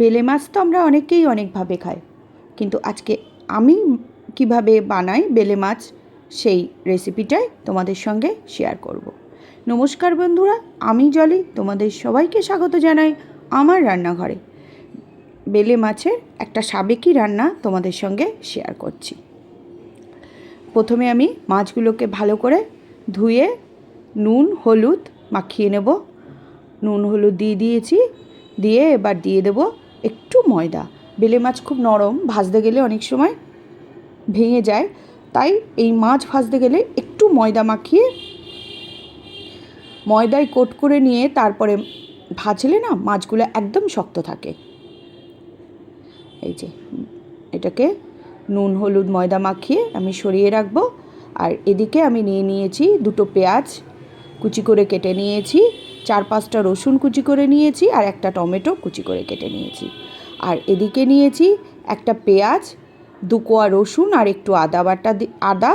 বেলে মাছ তো আমরা অনেকেই অনেকভাবে খাই। কিন্তু আজকে আমি কীভাবে বানাই বেলে মাছ সেই রেসিপিটাই তোমাদের সঙ্গে শেয়ার করব। নমস্কার বন্ধুরা, আমি জলি, তোমাদের সবাইকে স্বাগত জানাই আমার রান্নাঘরে। বেলে মাছের একটা সাবেকি রান্না তোমাদের সঙ্গে শেয়ার করছি। প্রথমে আমি মাছগুলোকে ভালো করে ধুয়ে নুন, হলুদ মাখিয়ে নেব। নুন, হলুদ দিয়ে দিয়েছি, দিয়ে এবার দিয়ে দেব ময়দা। বেলে মাছ খুব নরম, ভাজতে গেলে অনেক সময় ভেঙে যায়। তাই এই মাছ ভাজতে গেলে একটু ময়দা মাখিয়ে ময়দায় কোট করে নিয়ে তারপরে ভাজলে না মাছগুলো একদম শক্ত থাকে। এই যে, এটাকে নুন, হলুদ, ময়দা মাখিয়ে আমি সরিয়ে রাখব। আর এদিকে আমি নিয়ে নিয়েছি দুটো পেঁয়াজ কুচি করে কেটে নিয়েছি, চার পাঁচটা রসুন কুচি করে নিয়েছি, আর একটা টমেটো কুচি করে কেটে নিয়েছি। আর এদিকে নিয়েছি একটা পেঁয়াজ, দু কোয়া রসুন আর একটু আদা বাটা আদা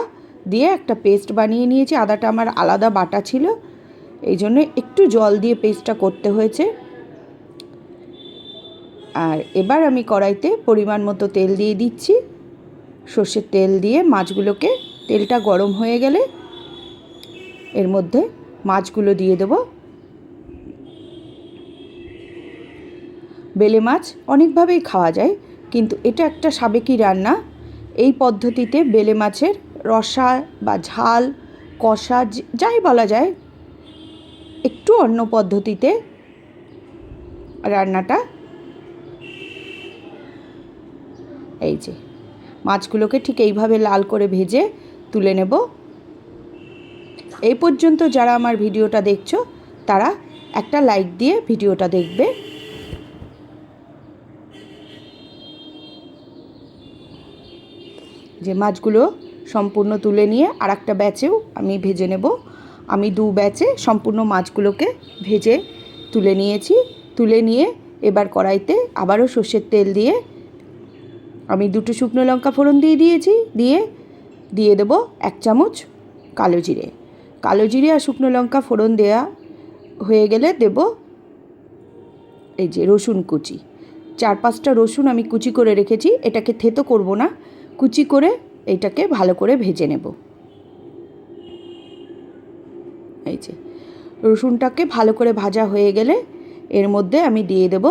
দিয়ে একটা পেস্ট বানিয়ে নিয়েছি। আদাটা আমার আলাদা বাটা ছিল, এই জন্য একটু জল দিয়ে পেস্টটা করতে হয়েছে। আর এবার আমি কড়াইতে পরিমাণ মতো তেল দিয়ে দিচ্ছি। সর্ষের তেল দিয়ে মাছগুলোকে, তেলটা গরম হয়ে গেলে এর মধ্যে মাছগুলো দিয়ে দেব। বেলে মাছ অনেকভাবেই খাওয়া যায়, কিন্তু এটা একটা সাবেকি রান্না। এই পদ্ধতিতে বেলে মাছের রসা বা ঝাল, কষা যাই বলা যায়, একটু অন্য পদ্ধতিতে রান্নাটা এই যে, মাছগুলোকে ঠিক এইভাবে লাল করে ভেজে তুলে নেব। এই পর্যন্ত যারা আমার ভিডিওটা দেখছ, তারা একটা লাইক দিয়ে ভিডিওটা দেখবে। যে মাছগুলো সম্পূর্ণ তুলে নিয়ে আর একটা ব্যাচেও আমি ভেজে নেব। আমি দু ব্যাচে সম্পূর্ণ মাছগুলোকে ভেজে তুলে নিয়েছি। তুলে নিয়ে এবার কড়াইতে আবারও সর্ষের তেল দিয়ে আমি দুটো শুকনো লঙ্কা ফোড়ন দিয়ে দিয়েছি। দিয়ে দিয়ে দেবো এক চামচ কালো জিরে। কালো জিরে আর শুকনো লঙ্কা ফোড়ন দেয়া হয়ে গেলে দেব এই যে রসুন কুচি। চার পাঁচটা রসুন আমি কুচি করে রেখেছি। এটাকে থেতো করব না। কুচি করে এটাকে ভালো করে ভেজে নেব। এই যে, রসুনটাকে ভালো করে ভাজা হয়ে গেলে এর মধ্যে আমি দিয়ে দেব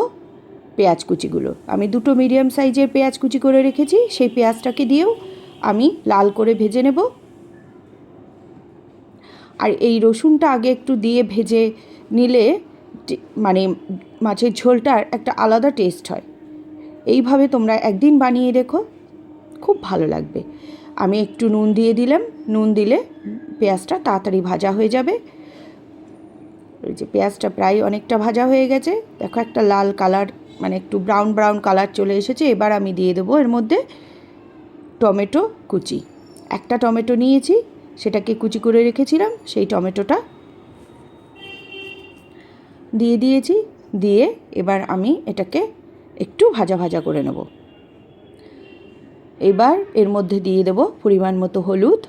পেঁয়াজ কুচিগুলো। আমি দুটো মিডিয়াম সাইজের পেঁয়াজ কুচি করে রেখেছি, সেই পেঁয়াজটাকে দিয়েও আমি লাল করে ভেজে নেব। আর এই রসুনটা আগে একটু দিয়ে ভেজে নিলে মানে মাছের ঝোলটার একটা আলাদা টেস্ট হয়। এইভাবে তোমরা একদিন বানিয়ে দেখো। খুব ভালো লাগবে। আমি একটু নুন দিয়ে দিলাম। নুন দিলে পেঁয়াজটা তাড়াতাড়ি ভাজা হয়ে যাবে। ওই যে পেঁয়াজটা প্রায় অনেকটা ভাজা হয়ে গেছে। দেখো একটা লাল কালার মানে একটু ব্রাউন ব্রাউন কালার চলে এসেছে। এবার আমি দিয়ে দেবো এর মধ্যে টমেটো কুচি। একটা টমেটো নিয়েছি, সেটাকে কুচি করে রেখেছিলাম, সেই টমেটোটা দিয়ে দিয়েছি। দিয়ে এবার আমি এটাকে একটু ভাজা ভাজা করে নেব। এবার এর মধ্যে দিয়ে দেব পরিমাণ মতো হলুদ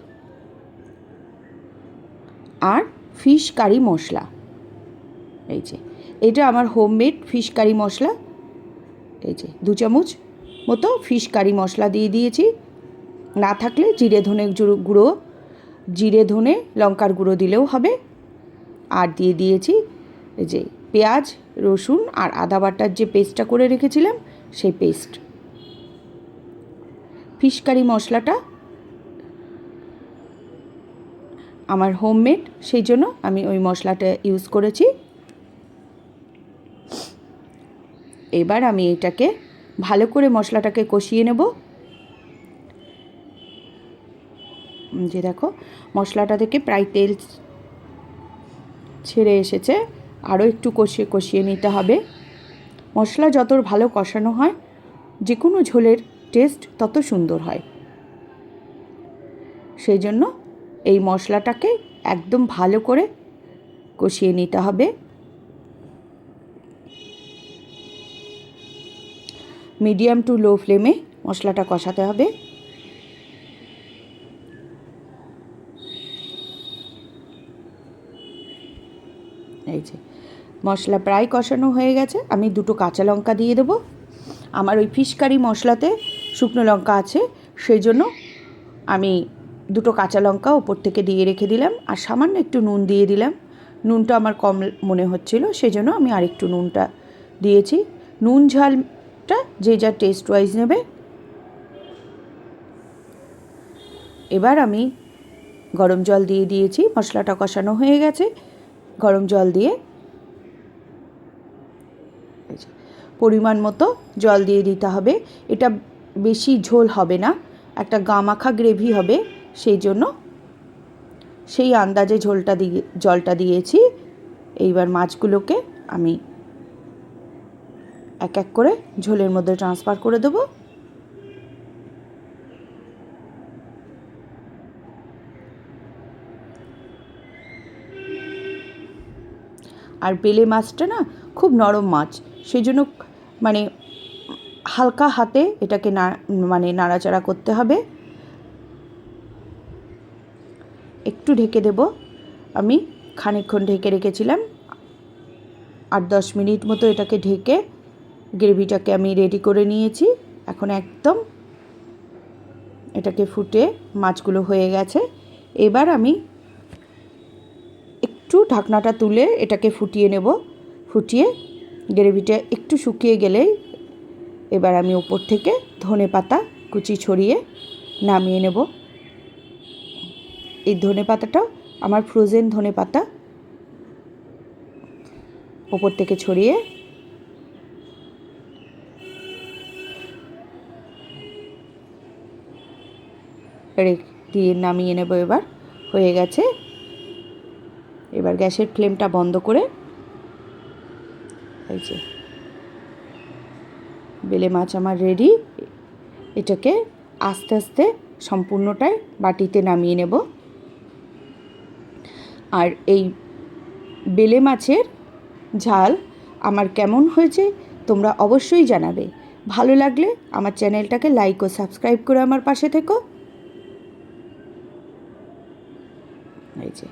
আর ফিশ কারি মশলা। এই যে, এটা আমার হোমমেড ফিশ কারি মশলা। এই যে, দু চামচ মতো ফিশ কারি মশলা দিয়ে দিয়েছি। না থাকলে জিরে ধনে গুঁড়ো, জিরে ধনে লঙ্কার গুঁড়ো দিলেও হবে। আর দিয়ে দিয়েছি এই যে পেঁয়াজ, রসুন আর আদা বাটার যে পেস্টটা করে রেখেছিলাম, সেই পেস্ট। ফিশ কারি মশলাটা আমার হোমমেড, সেই জন্য আমি ওই মশলাটা ইউজ করেছি। এবার আমি এটাকে ভালো করে মশলাটাকে কষিয়ে নেব। যে দেখো, মশলাটা থেকে প্রায় তেল ছেড়ে এসেছে, আরও একটু কষিয়ে কষিয়ে নিতে হবে। মশলা যত ভালো কষানো হয়, যে কোনো ঝোলের টেস্ট তত সুন্দর হয়। সেই জন্য এই মশলাটাকে একদম ভালো করে কষিয়ে নিতে হবে। মিডিয়াম টু লো ফ্লেমে মশলাটা কষাতে হবে। এই যে, মশলা প্রায় কষানো হয়ে গেছে। আমি দুটো কাঁচা লঙ্কা দিয়ে দেবো। আমার ওই ফিশ কারি মশলাতে শুকনো লঙ্কা আছে, সেই জন্য আমি দুটো কাঁচা লঙ্কা ওপর থেকে দিয়ে রেখে দিলাম আর সামান্য একটু নুন দিয়ে দিলাম। নুনটা আমার কম মনে হচ্ছিল, সেই জন্য আমি আরেকটু নুনটা দিয়েছি। নুন ঝালটা যে যা টেস্ট ওয়াইজ নেবে। এবার আমি গরম জল দিয়ে দিয়েছি, মশলাটা কষানো হয়ে গেছে। গরম জল দিয়ে পরিমাণ মতো জল দিয়ে দিতে হবে। এটা বেশি ঝোল হবে না, একটা গামাখা গ্রেভি হবে, সেই জন্য সেই আন্দাজে ঝোলটা দিয়ে, জলটা দিয়েছি। এইবার মাছগুলোকে আমি এক এক করে ঝোলের মধ্যে ট্রান্সফার করে দেবো। আর বেলে মাছটা না খুব নরম মাছ, সেই জন্য মানে হালকা হাতে এটাকে না মানে নাড়াচাড়া করতে হবে। একটু ঢেকে দেব। আমি খানিকক্ষণ ঢেকে রেখেছিলাম। আট দশ মিনিট মতো এটাকে ঢেকে গ্রেভিটাকে আমি রেডি করে নিয়েছি। এখন একদম এটাকে ফুটে মাছগুলো হয়ে গেছে। এবার আমি একটু ঢাকনাটা তুলে এটাকে ফুটিয়ে নেব। ফুটিয়ে গ্রেভিটা একটু শুকিয়ে গেলেই এবার আমি ওপর থেকে ধনে পাতা কুচি ছড়িয়ে নামিয়ে নেব। এই ধনে পাতাটাও আমার ফ্রোজেন ধনে পাতা ওপর থেকে ছড়িয়ে দিয়ে নামিয়ে নেব এবার। হয়ে গেছে। এবার গ্যাসের ফ্লেমটা বন্ধ করে যে বেলে মাছ আমার রেডি এটাকে আস্তে আস্তে সম্পূর্ণটাই বাটিতে নামিয়ে নেব। আর এই বেলে মাছের ঝাল আমার কেমন হয়েছে তোমরা অবশ্যই জানাবে। ভালো লাগলে আমার চ্যানেলটাকে লাইক ও সাবস্ক্রাইব করে আমার পাশে থেকো। এই যে।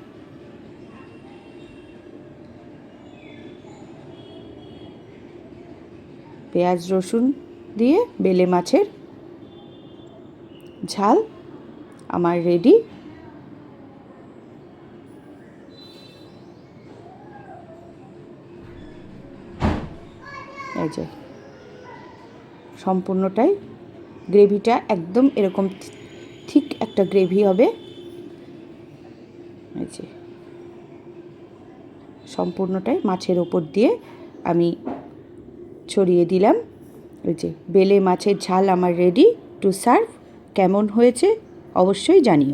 পেঁয়াজ রসুন দিয়ে বেলে মাছের ঝাল আমার রেডি সম্পূর্ণটাই গ্রেভিটা একদম এরকম ঠিক একটা গ্রেভি হবে। সম্পূর্ণটাই মাছের ওপর দিয়ে আমি ছড়িয়ে দিলাম। ওই যে বেলে মাছের ঝাল আমার রেডি টু সার্ভ কেমন হয়েছে? অবশ্যই জানিও।